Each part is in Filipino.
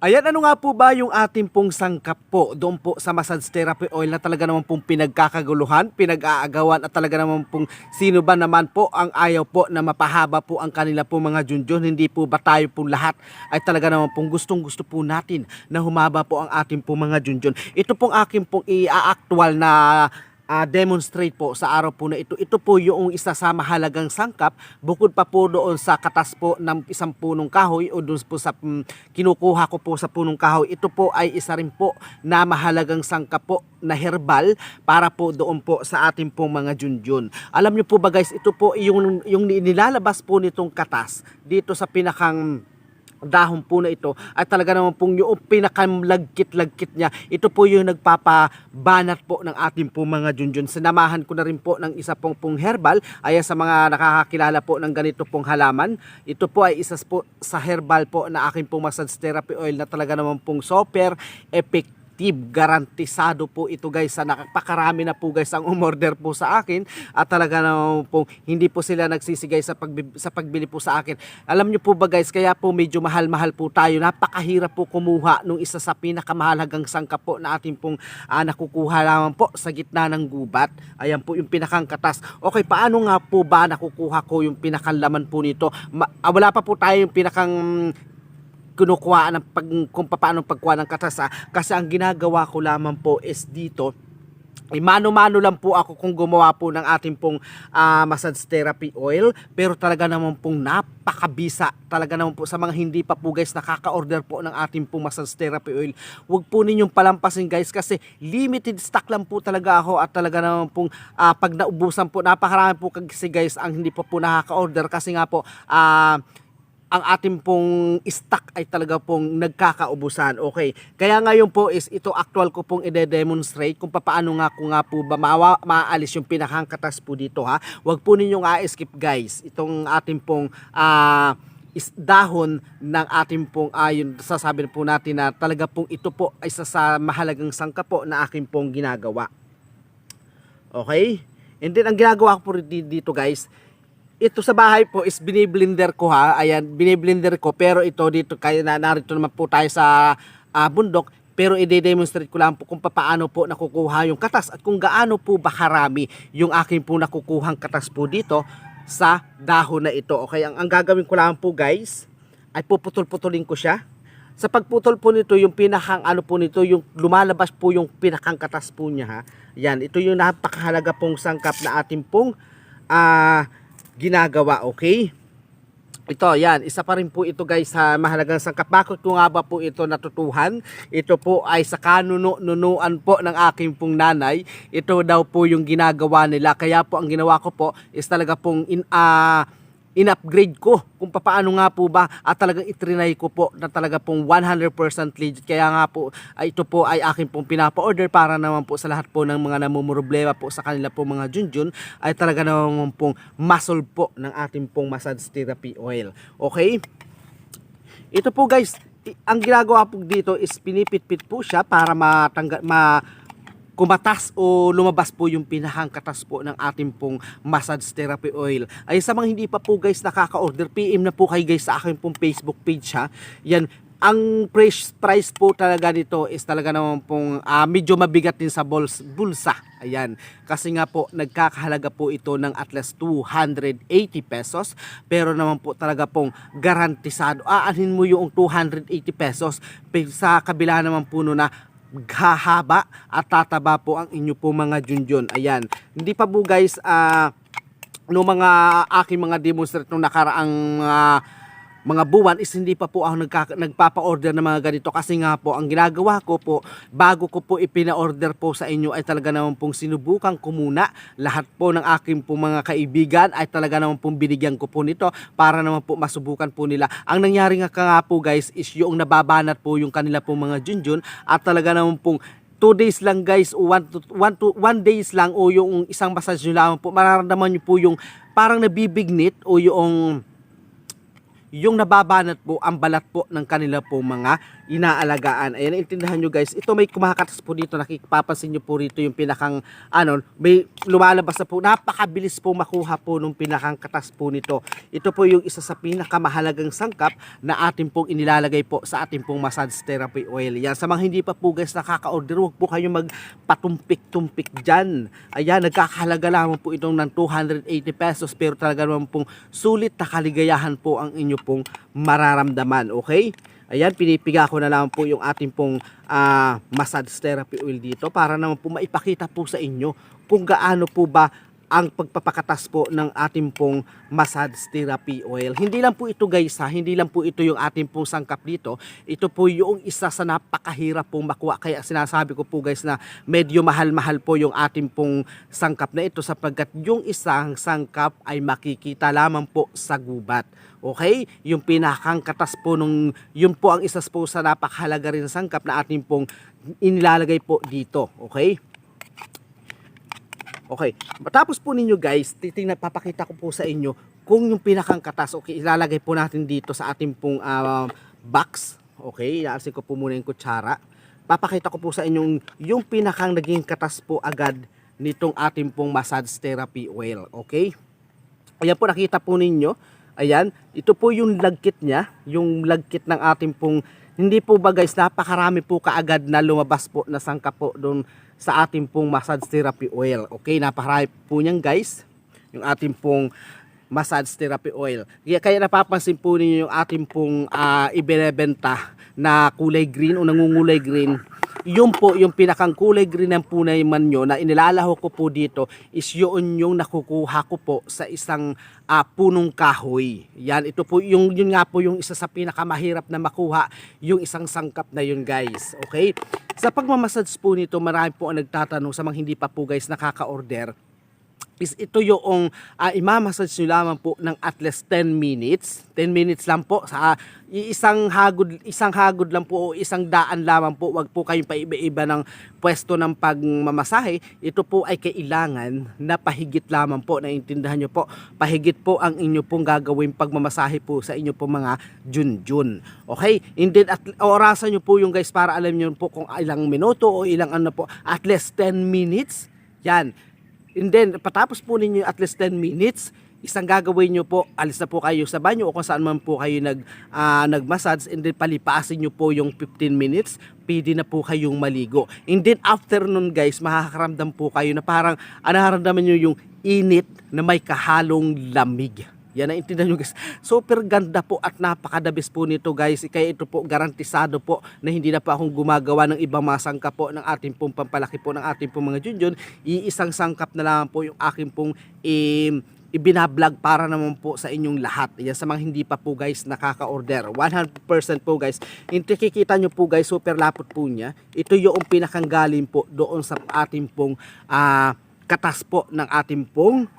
Ayan, ano nga po ba yung ating pong sangkap po doon po sa massage therapy oil na talaga naman pong pinagkakaguluhan, pinag-aagawan at talaga naman pong sino ba naman po ang ayaw po na mapahaba po ang kanila po mga junjun. Hindi po ba tayo po lahat ay talaga naman pong gustong gusto po natin na humaba po ang ating po mga junjun. Ito pong aking pong i-actual na ah, demonstrate po sa araw po na ito. Ito po yung isa sa mahalagang sangkap bukod pa po doon sa katas po ng isang punong kahoy o doon po sa mm, kinukuha ko po sa punong kahoy. Ito po ay isa rin po na mahalagang sangkap po na herbal para po doon po sa ating pong mga junjun. Alam niyo po ba guys, ito po yung, yung nilalabas po nitong katas dito sa pinakang dahon po na ito. At talaga naman pong yung pinakamlagkit-lagkit niya ito po yung nagpapabanat po ng ating po mga junjun. Sinamahan ko na rin po ng isa pong pong herbal. Ayan sa mga nakakakilala po ng ganito pong halaman ito po ay isa po sa herbal po na aking pong massage therapy oil na talaga naman pong super effective garantisado po ito guys sa nakapakarami na po guys ang umorder po sa akin. At talaga naman po hindi po sila nagsisigay sa, pagbi- sa pagbili po sa akin. Alam niyo po ba guys kaya po medyo mahal-mahal po tayo. Napakahirap po kumuha nung isa sa pinakamahalagang sangkap po na ating pong ah, nakukuha lamang po sa gitna ng gubat. Ayan po yung pinakang katas. Okay paano nga po ba nakukuha ko yung pinakalaman po nito? Ma- ah, wala pa po tayo yung pinakang kinukuha ng pag, kung paano pagkuha ng katas ah. kasi ang ginagawa ko lamang po is dito ay mano-mano lang po ako kung gumawa po ng ating pong ah, massage therapy oil. Pero talaga naman pong napakabisa talaga naman po sa mga hindi pa po guys nakaka-order po ng ating pong massage therapy oil. Wag po ninyong palampasin guys kasi limited stock lang po talaga ako at talaga naman pong ah, pag naubusan po napakarami po kasi guys ang hindi pa po nakaka-order. Kasi nga po ah ang ating pong stock ay talaga pong nagkakaubusan. Okay. Kaya ngayon po is ito actual ko pong ide-demonstrate kung paano nga ko nga po ba mawa, maalis yung pinakangkatas po dito ha. Huwag po ninyong a-skip guys. Itong ating pong ah, is dahon ng ating pong ayon sasabi po natin na talaga pong ito po ay isa sa mahalagang sangka po na aking pong ginagawa. Okay? And then ang ginagawa ko po di- dito guys, ito sa bahay po is biniblender ko ha. Ayan, biniblender ko. Pero ito dito, kaya na, narito naman po tayo sa ah, bundok. Pero i-demonstrate ko lang po kung paano po nakukuha yung katas at kung gaano po ba karami yung aking po nakukuhang katas po dito sa dahon na ito. Okay, ang, ang gagawin ko lang po guys, ay puputol-putulin ko siya. Sa pagputol po nito, yung pinakang ano po nito, yung lumalabas po yung pinakang katas po niya ha. Yan, ito yung napakahalaga pong sangkap na ating pong ah ginagawa, okay? Ito, yan, isa pa rin po ito guys sa mahalagang sangkap. Bakit ko nga ba po ito natutuhan? Ito po ay sa kanunuan po ng aking pong nanay. Ito daw po yung ginagawa nila. Kaya po ang ginawa ko po is talaga pong in, ah, in-upgrade ko kung paano nga po ba at talagang itrinay ko po na talaga pong 100% legit. Kaya nga po ay ito po ay akin pong pinapa-order para naman po sa lahat po ng mga namumroblema po sa kanila po mga junjun ay talaga naman pong muscle po ng ating pong massage therapy oil. Okay? Ito po guys, ang ginagawa po dito is pinipit-pit po siya para matangga, ma kumatas o lumabas po yung pinakangkatas po ng ating pong massage therapy oil. Ay sa mga hindi pa po guys nakaka-order, PM na po kayo guys sa aking pong Facebook page ha. Yan, ang price, price po talaga nito is talaga naman pong ah, medyo mabigat din sa buls, bulsa. Ayan. Kasi nga po, nagkakahalaga po ito ng at least 280 pesos. Pero naman po talaga pong garantisado. Aanhin mo yung 280 pesos. Pe- Sa kabila naman po no na hahaba at tataba po ang inyo po mga junjun. Ayan. Hindi pa po guys, ah, no mga aking mga demonstrate nung nakaraang ah, mga buwan is hindi pa po ako nagka, nagpapa-order ng mga ganito. Kasi nga po ang ginagawa ko po bago ko po ipina-order po sa inyo ay talaga naman pong sinubukan ko muna lahat po ng aking po mga kaibigan ay talaga naman pong binigyan ko po nito para naman po masubukan po nila. Ang nangyari nga ka nga po guys is yung nababanat po yung kanila po mga junjun at talaga naman pong 2 days lang guys o 1 to 1 to 1 days lang o yung isang massage nyo lamang po mararamdaman nyo po yung parang nabibignit o yung yung nababanat po ang balat po ng kanila po mga inaalagaan. Ayan, intindihan nyo guys. Ito may kumakatas po dito. Nakipapansin nyo po rito yung pinakang, ano, may lumalabas na po. Napakabilis po makuha po nung pinakang katas po nito. Ito po yung isa sa pinakamahalagang sangkap na ating pong inilalagay po sa ating pong massage therapy oil. Yan, sa mga hindi pa po guys nakaka-order, huwag po kayong magpatumpik-tumpik dyan. Ayan, nagkakahalaga lamang po itong ng 280 pesos pero talaga naman pong sulit na kaligayahan po ang inyo pong mararamdaman. Okay? Ayan, pinipiga ko na lang po yung ating pong ah, massage therapy oil dito para naman po maipakita po sa inyo kung gaano po ba ang pagpapakatas po ng ating pong massage therapy oil. Hindi lang po ito guys ha, hindi lang po ito yung ating pong sangkap dito. Ito po yung isa sa napakahirap pong makuha. Kaya sinasabi ko po guys na medyo mahal-mahal po yung ating pong sangkap na ito sapagkat yung isang sangkap ay makikita lamang po sa gubat. Okay? Yung pinakang katas po nung, yun po ang isa po sa napakahalaga rin na sangkap na ating pong inilalagay po dito. Okay? Okay. Matapos po ninyo guys, titingnan, papakita ko po sa inyo kung yung pinakang katas, okay, ilalagay po natin dito sa ating pong ah, box. Okay, iaalsin ko po muna yung kutsara. Papakita ko po sa inyo yung pinakang naging katas po agad nitong ating pong massage therapy oil. Okay? Ayan po, nakita po ninyo. Ayan, ito po yung lagkit niya, yung lagkit ng ating pong, hindi po ba guys, napakarami po kaagad na lumabas po na sangka po doon sa ating pong massage therapy oil. Okay, napakarami po niyan guys, yung ating pong massage therapy oil. Kaya, kaya napapansin po ninyo yung ating pong ah, ibinebenta na kulay green o nangungulay green yun po yung pinakang kulay green ng punay man nyo na inilalaho ko po dito is yun yung nakukuha ko po sa isang ah, punong kahoy. Yan, ito po yung yun nga po yung isa sa pinakamahirap na makuha yung isang sangkap na yun guys. Okay? Sa pagmamassage po nito, marami po ang nagtatanong sa mga hindi pa po guys nakaka-order is ito yung uh, imamassage nyo lamang po ng at least 10 minutes. 10 minutes lang po sa isang hagod isang hagod lang po o isang daan lamang po. Wag po kayong paiba-iba ng pwesto ng pagmamasahe. Ito po ay kailangan na pahigit lamang po. Naintindihan nyo po. Pahigit po ang inyo pong gagawin pagmamasahe po sa inyo po mga junjun. Okay? And then at orasan nyo po yung guys para alam nyo po kung ilang minuto o ilang ano po. At least 10 minutes. Yan. And then, patapos po ninyo at least 10 minutes, isang gagawin nyo po, alis na po kayo sa banyo o kung saan man po kayo nag, ah, nag-massage and then palipasin nyo po yung 15 minutes, pwede na po kayong maligo. And then after nun guys, makakaramdam po kayo na parang ah, nararamdaman nyo yung init na may kahalong lamig. Yan na intindihan nyo guys. Super ganda po at napakadabis po nito guys. Kaya ito po garantisado po na hindi na pa akong gumagawa ng ibang mga sangkap po ng ating pong pampalaki po ng ating pong mga junjun. Iisang sangkap na lang po yung aking pong im ibinablog para naman po sa inyong lahat. Yan sa mga hindi pa po guys nakaka-order. 100% po guys. Yung kikita nyo po guys, super lapot po niya. Ito yung pinakanggaling po doon sa ating pong ah, katas po ng ating pong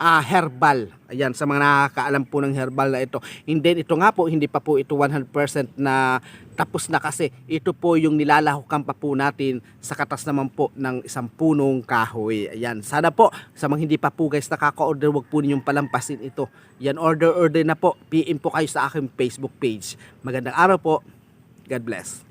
ah, herbal. Ayan, sa mga nakakaalam po ng herbal na ito. Hindi, ito nga po, hindi pa po ito 100% na tapos na kasi. Ito po yung nilalahukan pa po natin sa katas naman po ng isang punong kahoy. Ayan, sana po, sa mga hindi pa po guys nakaka-order, wag po ninyong palampasin ito. Yan, order, order na po. PM po kayo sa aking Facebook page. Magandang araw po. God bless.